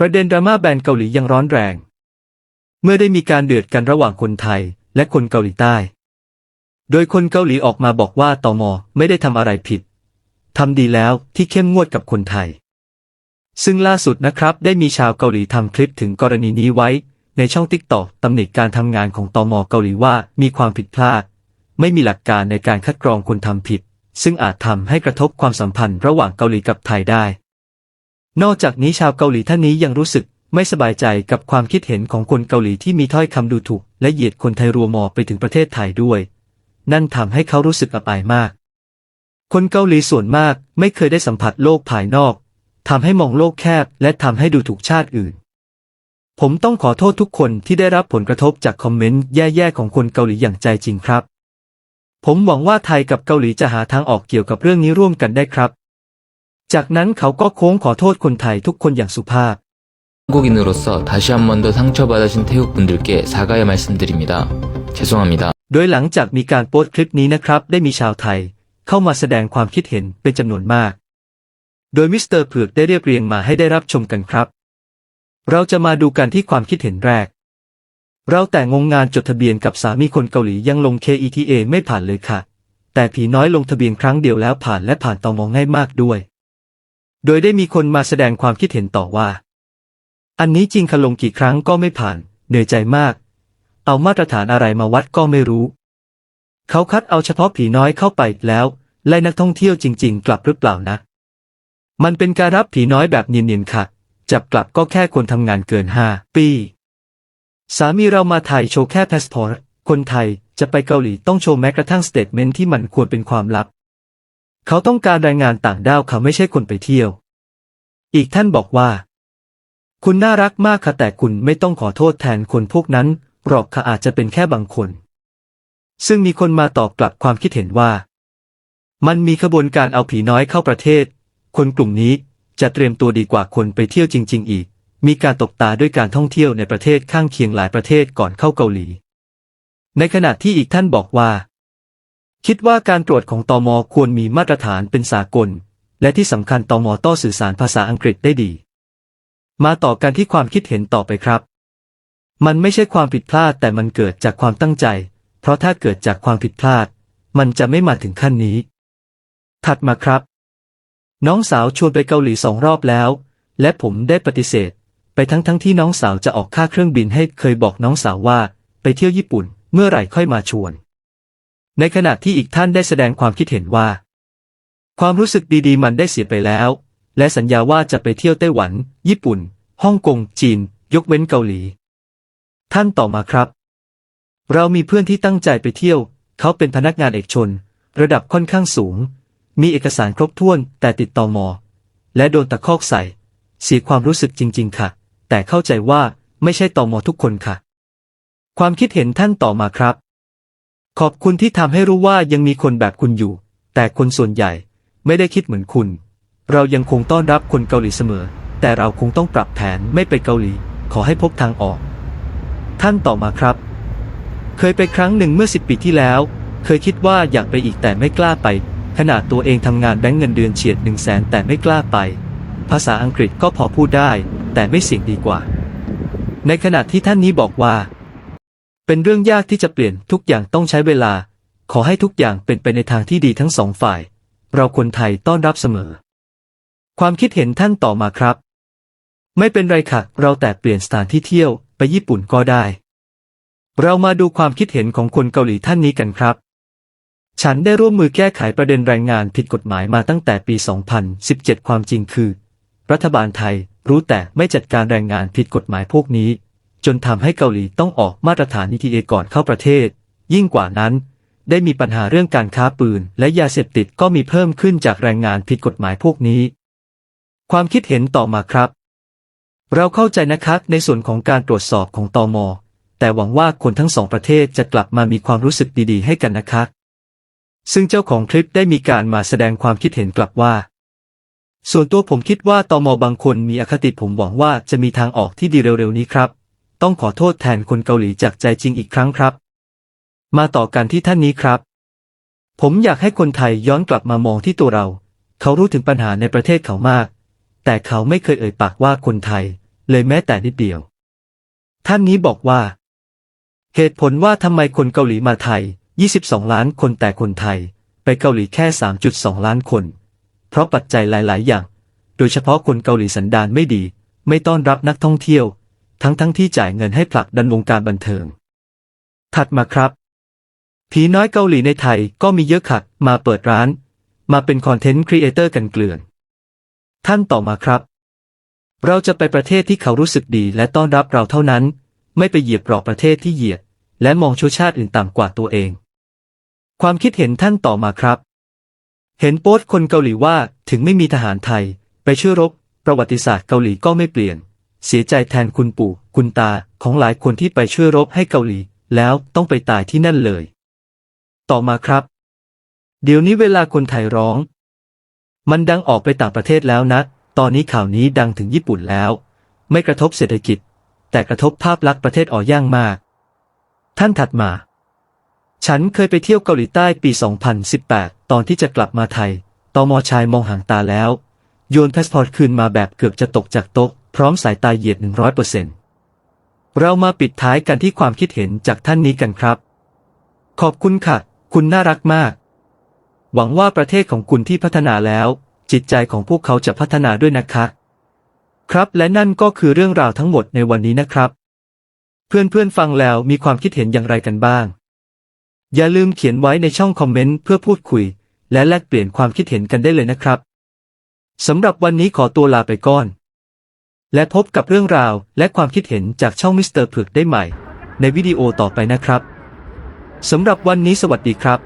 ประเด็นดราม่าแบนเกาหลียังร้อนแรง เมื่อได้มีการเดือดกันระหว่างคนไทยและคนเกาหลีใต้ โดยคนเกาหลีออกมาบอกว่าตมไม่ได้ทำอะไรผิดทำดีแล้วที่เข้มงวดกับคนไทย ซึ่งล่าสุดนะครับได้มีชาวเกาหลีทำคลิปถึงกรณีนี้ไว้ ในช่องติ๊กตอกตำหนิการทำงานของตมเกาหลีว่ามีความผิดพลาด ไม่มีหลักการในการคัดกรองคนทำผิด ซึ่งอาจทำให้กระทบความสัมพันธ์ระหว่างเกาหลีกับไทยได้ นอกจากนี้ชาวเกาหลีท่านนี้ยังรู้สึกไม่สบายใจกับความคิดเห็นของคนเกาหลีที่มีถ้อยคำดูถูก และเหยียดคนไทยรวมอไปถึงประเทศไทยด้วย นั่นทำให้เขารู้สึกอับอายมาก คนเกาหลีส่วนมากไม่เคยได้สัมผัสโลกภายนอกทำให้มองโลกแคบ และทำให้ดูถูกชาติอื่น ผมต้องขอโทษทุกคนที่ได้รับผลกระทบจากคอมเมนต์แย่ๆของคนเกาหลีอย่างใจจริงครับ ผมหวังว่าไทยกับเกาหลีจะหาทางออกเกี่ยวกับเรื่องนี้ร่วมกันได้ครับ จากนั้นเขาก็โค้งขอโทษคนไทยทุกคนอย่างสุภาพ 한국인으로서 다시 한 번 더 상처받으신 태국분들께 사과의 말씀드립니다. 죄송합니다. โดยหลังจากมีการโพสต์คลิปนี้นะครับ ได้มีชาวไทย เข้ามาแสดงความคิดเห็นเป็นจำนวนมาก โดยมิสเตอร์เผือกได้เรียบเรียงมาให้ได้รับชมกันครับ เราจะมาดูกันที่ความคิดเห็นแรก เราแต่งงงานจดทะเบียนกับสามีคนเกาหลียังลง KETA ไม่ผ่านเลยค่ะ แต่ผีน้อยลงทะเบียนครั้งเดียวแล้วผ่านและผ่านตอมองง่ายมากด้วย โดยได้มีคนมาแสดงความคิดเห็นต่อว่า อันนี้จริงค่ะลงกี่ครั้งก็ไม่ผ่าน เหนื่อยใจมาก เอามาตรฐานอะไรมาวัดก็ไม่รู้ เขาคัดเอาเฉพาะผีน้อยเข้าไปแล้วไล่นักท่องเที่ยวจริง ๆ กลับหรือเปล่านะ มันเป็นการรับผีน้อยแบบเนียนๆค่ะ จับกลับก็แค่คนทำงานเกินห้าปี สามีเรามาไทยโชว์แค่พาสปอร์ต คนไทยจะไปเกาหลีต้องโชว์แม้กระทั่งสเตทเมนที่มันควรเป็นความลับ เขาต้องการแรงงานต่างด้าวเขาไม่ใช่คนไปเที่ยว อีกท่านบอกว่า คุณน่ารักมากค่ะแต่คุณไม่ต้องขอโทษแทนคนพวกนั้นหรอกค่ะอาจจะเป็นแค่บางคน ซึ่งมีคนมาตอบกลับความคิดเห็นว่า มันมีขบวนการเอาผีน้อยเข้าประเทศ คนกลุ่มนี้จะเตรียมตัวดีกว่าคนไปเที่ยวจริง ๆ อีก มีการตกตาด้วยการท่องเที่ยวในประเทศข้างเคียงหลายประเทศก่อนเข้าเกาหลี ในขณะที่อีกท่านบอกว่า คิดว่าการตรวจของตอมควรมีมาตรฐานเป็นสากล และที่สำคัญตอมต้อสื่อสารภาษาอังกฤษได้ดี มาต่อกันที่ความคิดเห็นต่อไปครับ มันไม่ใช่ความผิดพลาดแต่มันเกิดจากความตั้งใจ เพราะถ้าเกิดจากความผิดพลาด มันจะไม่มาถึงขั้นนี้ ถัดมาครับ น้องสาวชวนไปเกาหลีสองรอบแล้ว และผมได้ปฏิเสธ ไปทั้งทั้งที่น้องสาวจะออกค่าเครื่องบินให้เคยบอกน้องสาวว่า ไปเที่ยวญี่ปุ่น เมื่อไหร่ค่อยมาชวน ในขณะที่อีกท่านได้แสดงความคิดเห็นว่า ความรู้สึกดีๆ มันได้เสียไปแล้ว และสัญญาว่าจะไปเที่ยวไต้หวัน ญี่ปุ่น ฮ่องกง จีน ยกเว้นเกาหลี ท่านต่อมาครับ เรามีเพื่อนที่ตั้งใจไปเที่ยว เขาเป็นพนักงานเอกชน ระดับค่อนข้างสูง มีเอกสารครบถ้วนแต่ติดต่อมอ และโดนตะคอกใส่ เสียความรู้สึกจริง ๆ ค่ะ แต่เข้าใจว่าไม่ใช่ต่อมอทุกคนค่ะ ความคิดเห็นท่านต่อมาครับ ขอบคุณที่ทำให้รู้ว่ายังมีคนแบบคุณอยู่ แต่คนส่วนใหญ่ไม่ได้คิดเหมือนคุณ เรายังคงต้อนรับคนเกาหลีเสมอ แต่เราคงต้องปรับแผนไม่ไปเกาหลี ขอให้พบทางออก ท่านต่อมาครับ เคยไปครั้งหนึ่งเมื่อสิบปีที่แล้ว เคยคิดว่าอยากไปอีกแต่ไม่กล้าไป ขนาดตัวเองทำงานแบงก์เงินเดือนเฉียดหนึ่งแสนแต่ไม่กล้าไป ภาษาอังกฤษก็พอพูดได้ แต่ไม่เสี่ยงดีกว่า ในขณะที่ท่านนี้บอกว่า เป็นเรื่องยากที่จะเปลี่ยนทุกอย่างต้องใช้เวลา ขอให้ทุกอย่างเป็นไปในทางที่ดีทั้งสองฝ่าย เราคนไทยต้อนรับเสมอ ความคิดเห็นท่านต่อมาครับ ไม่เป็นไรค่ะ เราแต่เปลี่ยนสถานที่เที่ยวไปญี่ปุ่นก็ได้ เรามาดูความคิดเห็นของคนเกาหลีท่านนี้กันครับ ฉันได้ร่วมมือแก้ไขประเด็นแรงงานผิดกฎหมายมาตั้งแต่ปี 2017 ความจริงคือ รัฐบาลไทยรู้แต่ไม่จัดการแรงงานผิดกฎหมายพวกนี้ จนทำให้เกาหลีต้องออกมาตรฐาน ETA ก่อนเข้าประเทศ ยิ่งกว่านั้น ได้มีปัญหาเรื่องการค้าปืน และยาเสพติดก็มีเพิ่มขึ้นจากแรงงานผิดกฎหมายพวกนี้ ความคิดเห็นต่อมาครับ เราเข้าใจนะครับในส่วนของการตรวจสอบของตอมแต่หวังว่าคนทั้งสองประเทศจะกลับมามีความรู้สึกดีๆ ให้กันนะครับซึ่งเจ้าของคลิปได้มีการมาแสดงความคิดเห็นกลับว่า ส่วนตัวผมคิดว่าตอมบางคนมีอคติผมหวังว่าจะมีทางออกที่ดีเร็วๆนี้ครับ ต้องขอโทษแทนคนเกาหลีจากใจจริงอีกครั้งครับ มาต่อกันที่ท่านนี้ครับ ผมอยากให้คนไทยย้อนกลับมามองที่ตัวเรา เขารู้ถึงปัญหาในประเทศเขามาก แต่เขาไม่เคยเอ่ยปากว่าคนไทย เลยแม้แต่นิดเดียว ท่านนี้บอกว่า เหตุผลว่าทำไมคนเกาหลีมาไทย 22 ล้านคนแต่คนไทย ไปเกาหลีแค่ 3.2 ล้านคน เพราะปัจจัยหลาย ๆ อย่าง โดยเฉพาะคนเกาหลีสันดานไม่ดี ไม่ต้อนรับนักท่องเที่ยว ทั้งๆทที่จ่ายเงินให้ผลักดันวงการบันเทิง ถัดมาครับ ผีน้อยเกาหลีในไทยก็มีเยอะขักมาเปิดร้าน มาเป็นคอนเทนต์ครีเอเตอร์กันเกลื่อน ท่านต่อมาครับ เราจะไปประเทศที่เขารู้สึกดีและต้อนรับเราเท่านั้น ไม่ไปเหยียบกรอบประเทศที่เหยียด และมองชนชาติอื่นต่ำกว่าตัวเอง ความคิดเห็นท่านต่อมาครับ เห็นโป๊สต์คนเกาหลีว่าถึงไม่มีทหารไทย ไปช่วยรบ ประวัติศาสตร์เกาหลีก็ไม่เปลี่ยน เสียใจแทนคุณปู่ คุณตาของหลายคนที่ไปช่วยรบให้เกาหลี แล้วต้องไปตายที่นั่นเลย ต่อมาครับ เดี๋ยวนี้เวลาคนไทยร้อง มันดังออกไปต่างประเทศแล้วนะ ตอนนี้ข่าวนี้ดังถึงญี่ปุ่นแล้ว ไม่กระทบเศรษฐกิจ แต่กระทบภาพลักษณ์ประเทศอ่อย่างมาก ท่านถัดมา ฉันเคยไปเที่ยวเกาหลีใต้ปี 2018 ตอนที่จะกลับมาไทยตอมอชายมองหางตาแล้ว โยนพาสปอร์ตคืนมาแบบเกือบจะตกจากโต๊ะ พร้อมสายตาเหยียด 100%เรามาปิดท้ายกันที่ความคิดเห็นจากท่านนี้กันครับ ขอบคุณค่ะ คุณน่ารักมาก หวังว่าประเทศของคุณที่พัฒนาแล้ว จิตใจของพวกเขาจะพัฒนาด้วยนะคะ ครับและนั่นก็คือเรื่องราวทั้งหมดในวันนี้นะครับ เพื่อนๆฟังแล้วมีความคิดเห็นอย่างไรกันบ้าง อย่าลืมเขียนไว้ในช่องคอมเมนต์เพื่อพูดคุย และแลกเปลี่ยนความคิดเห็นกันได้เลยนะครับสำหรับวันนี้ขอตัวลาไปก่อน และพบกับเรื่องราวและความคิดเห็นจากช่องมิสเตอร์เผือกได้ใหม่ ในวิดีโอต่อไปนะครับสำหรับวันนี้สวัสดีครับ